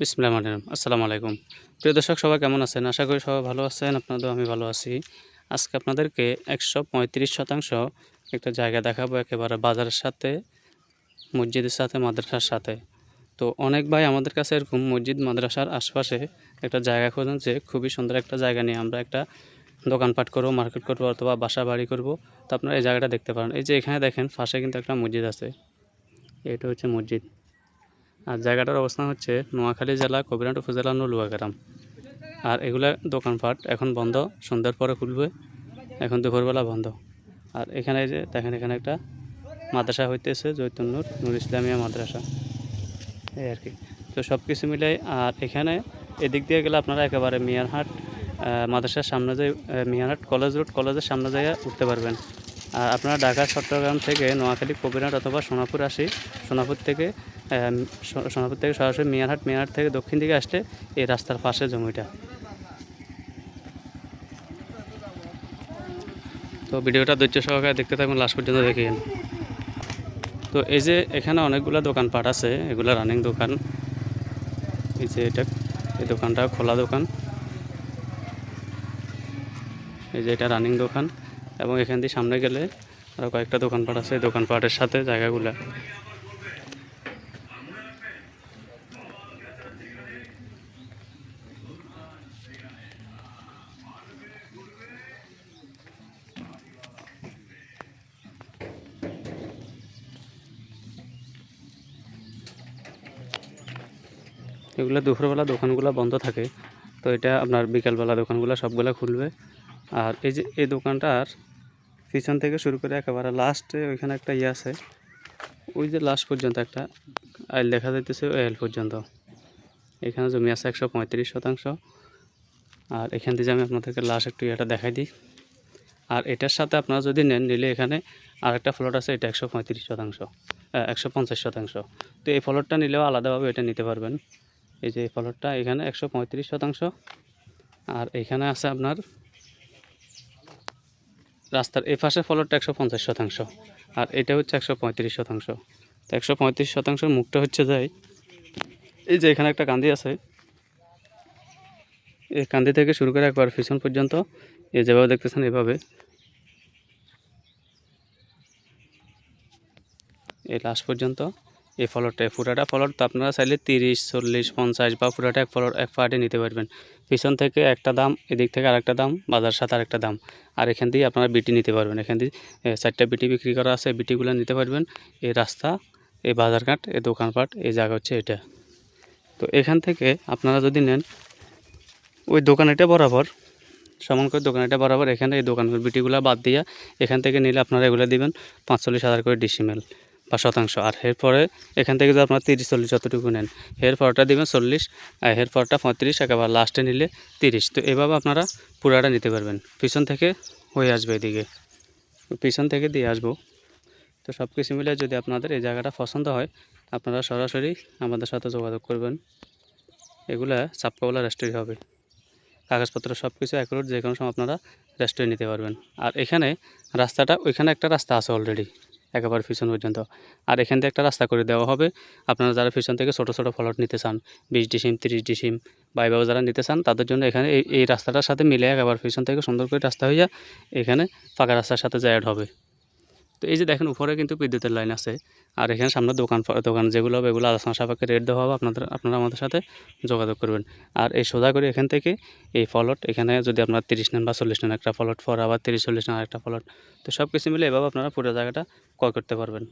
বিসমিল্লাহ রহমান আসসালামু আলাইকুম। প্রিয় দর্শক, সবাই কেমন আছেন? আশা করি সবাই ভালো আছেন আপনাদের আমি ভালো আছি। আজকে আপনাদেরকে একশো পঁয়ত্রিশ শতাংশ একটা জায়গা দেখাবো একেবারে বাজারের সাথে, মসজিদের সাথে, মাদ্রাসার সাথে। তো অনেক ভাই আমাদের কাছে এরকম মসজিদ, মাদ্রাসার আশপাশে একটা জায়গা খোঁজেন যে খুবই সুন্দর একটা জায়গা নিয়ে আমরা একটা দোকানপাট করব, মার্কেট করব অথবা বাসা বাড়ি করব। তো আপনারা এই জায়গাটা দেখতে পারেন। এই যে এখানে দেখেন, পাশে কিন্তু একটা মসজিদ আছে। এটা হচ্ছে মসজিদ। আর জায়গাটার অবস্থান হচ্ছে নোয়াখালী জেলা কবিরাট উপজেলা নলুয়া গ্রাম আর এগুলা দোকানপাট এখন বন্ধ, সন্ধ্যার পরে খুলবে। এখন দুপুরবেলা বন্ধ। আর এখানে যে দেখেন, এখানে একটা মাদ্রাসা হইতেছে জৈতুন্নুর নুর ইসলামিয়া মাদ্রাসা। এই আর কি। তো সব কিছু মিলাই, আর এখানে এদিক দিয়ে গেলে আপনারা একেবারে মিয়ারহাট মাদ্রাসার সামনে যাই মিয়ারহাট কলেজ রোড, কলেজের সামনে যাই উঠতে পারবেন। আপনারা ঢাকা, চট্টগ্রাম থেকে নোয়াখালী, কবিরহাট অথবা সোনাপুর আসি। সোনাপুর থেকে সোনাপুর থেকে সরাসরি মিয়ারহাট মিয়ারহাট থেকে দক্ষিণ দিকে আসলে এই রাস্তার পাশে জমিটা। তো ভিডিওটা ধৈর্য সহকারে দেখতে থাকুন, লাস্ট পর্যন্ত দেখিয়েন তো এই যে এখানে অনেকগুলো দোকানপাট আছে, এগুলো রানিং দোকান। এই যে এটা, এই দোকানটা খোলা দোকান। এই যে এটা রানিং দোকান। এবং এখান দিয়ে সামনে গেলে আরও কয়েকটা দোকানপাট আছে। দোকানপাটের সাথে জায়গাগুলো। এগুলো দুপুরবেলা দোকানগুলো বন্ধ থাকে। তো এটা আপনার বিকালবেলা দোকানগুলো সবগুলো খুলবে। আর এই যে, এই দোকানটার পিছন থেকে শুরু করে একেবারে লাস্টে ওইখানে একটা ইয়ে আছে। ওই যে লাস্ট পর্যন্ত একটা আইল দেখা যাইতেছে ওই আইল পর্যন্ত। এখানে জমি আছে একশো পঁয়ত্রিশ শতাংশ। আর এখান থেকে আমি আপনাদেরকে লাস্ট একটু ইয়েটা দেখাই দিই। আর এটার সাথে আপনারা যদি নেন, নিলে এখানে আরেকটা ফ্লট আছে, এটা একশো পঁয়ত্রিশ শতাংশ একশো পঞ্চাশ শতাংশ। তো এই ফ্লটটা নিলেও আলাদাভাবে এটা নিতে পারবেন। এই যে এই ফলটটা এখানে একশো পঁয়ত্রিশ শতাংশ। আর এখানে আছে আপনার রাস্তার এই পাশে ফলটটা একশো পঞ্চাশ শতাংশ, আর এটা হচ্ছে একশো পঁয়ত্রিশ শতাংশ। তো একশো পঁয়ত্রিশ শতাংশের মুখটা হচ্ছে যাই, এই যে এখানে একটা কান্দি আছে। এই কান্দি থেকে শুরু করে একবার পিছন পর্যন্ত, এই যেভাবে দেখতেছেন এভাবে। এই লাস্ট পর্যন্ত। এই ফলটা এই পুরাটা ফলট তো আপনারা চাইলে তিরিশ, চল্লিশ, পঞ্চাশ বা ফুটাটা এক ফলট এক পার্টে নিতে পারবেন। পিছন থেকে একটা দাম, এদিক থেকে আরেকটা দাম, বাজার সাথে আরেকটা দাম। আর এখান দিয়ে আপনারা বিটি নিতে পারবেন। এখান দিয়ে চারটা বিটি বিক্রি করা আছে, বিটিগুলো নিতে পারবেন। এই রাস্তা, এই বাজারঘাট, এই দোকানপাট, এই জায়গা হচ্ছে এটা। তো এখান থেকে আপনারা যদি নেন, ওই দোকান এটা বরাবর, সমান করে দোকান এটা বরাবর, এখানে এই দোকানগুলো বিটিগুলো বাদ দিয়ে, এখান থেকে নিলে আপনারা এগুলো দিবেন পাঁচচল্লিশ হাজার করে ডিসিমেল বা শতাংশ। আর পরে এখান থেকে যদি আপনারা তিরিশ, চল্লিশ যতটুকু নেন পরটা দিবেন চল্লিশ, আর পরটা পঁয়ত্রিশ, একেবারে লাস্টে নিলে তিরিশ। তো এভাবে আপনারা পুরাটা নিতে পারবেন। পিছন থেকে হয়ে আসবে এদিকে। পিছন থেকে দিয়ে আসব। তো সব কিছু মিলে যদি আপনাদের এই জায়গাটা পছন্দ হয়, আপনারা সরাসরি আমাদের সাথে যোগাযোগ করবেন। এগুলা চাপকাওয়ালা রেস্টুরেন্ট হবে। কাগজপত্র সব কিছু অ্যাকুরেট যে কোনো সময় আপনারা রেস্টুরেন্ট নিতে পারবেন। আর এখানে রাস্তাটা, ওইখানে একটা রাস্তা আছে অলরেডি একেবারে পিছন পর্যন্ত। আর এখান থেকে একটা রাস্তা করে দেওয়া হবে। আপনারা যারা পিছন থেকে ছোটো ছোটো ফলট নিতে চান, বিশ ডিসিম তিরিশ ডিসিম বা এভাবে যারা নিতে চান, তাদের জন্য এখানে এই রাস্তাটার সাথে মিলে একেবারে পিছন থেকে সুন্দর করে রাস্তা হয়ে যায়। এখানে ফাঁকা রাস্তার সাথে অ্যাড হবে। তো এই যে দেখেন, উপরে কিন্তু বিদ্যুতের লাইন আছে। আর এখানে সামনে দোকান দোকান যেগুলো হবে, এগুলো আলোচনা সাপেক্ষে রেট দেওয়া হবে। আপনাদের, আপনারা আমাদের সাথে যোগাযোগ করবেন। আর এই সোজা করে এখান থেকে এই ফলট, এখানে যদি আপনার তিরিশ নেন বা চল্লিশ নেন একটা ফলট, ফর আবার তিরিশ, চল্লিশ নেন আরেকটা ফলট, তো সব কিছু মিলে এভাবে আপনারা পুরো জায়গাটা ক্রয় করতে পারবেন।